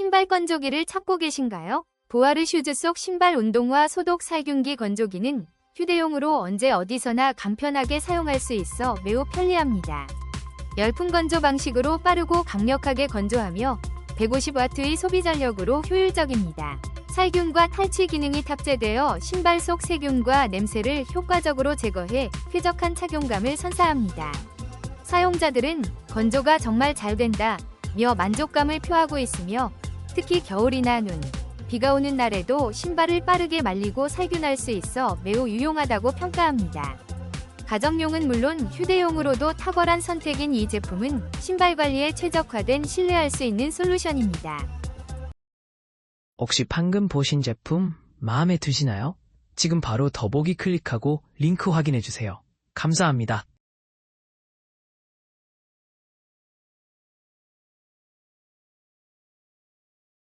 신발 건조기를 찾고 계신가요? 보아르 슈즈 속 신발 운동화 소독 살균기 건조기는 휴대용으로 언제 어디서나 간편하게 사용할 수 있어 매우 편리합니다. 열풍 건조 방식으로 빠르고 강력하게 건조하며 150와트의 소비 전력으로 효율적입니다. 살균과 탈취 기능이 탑재되어 신발 속 세균과 냄새를 효과적으로 제거해 쾌적한 착용감을 선사합니다. 사용자들은 건조가 정말 잘 된다 며 만족감을 표하고 있으며 특히 겨울이나 눈, 비가 오는 날에도 신발을 빠르게 말리고 살균할 수 있어 매우 유용하다고 평가합니다. 가정용은 물론 휴대용으로도 탁월한 선택인 이 제품은 신발 관리에 최적화된 신뢰할 수 있는 솔루션입니다. 혹시 방금 보신 제품 마음에 드시나요? 지금 바로 더보기 클릭하고 링크 확인해주세요. 감사합니다.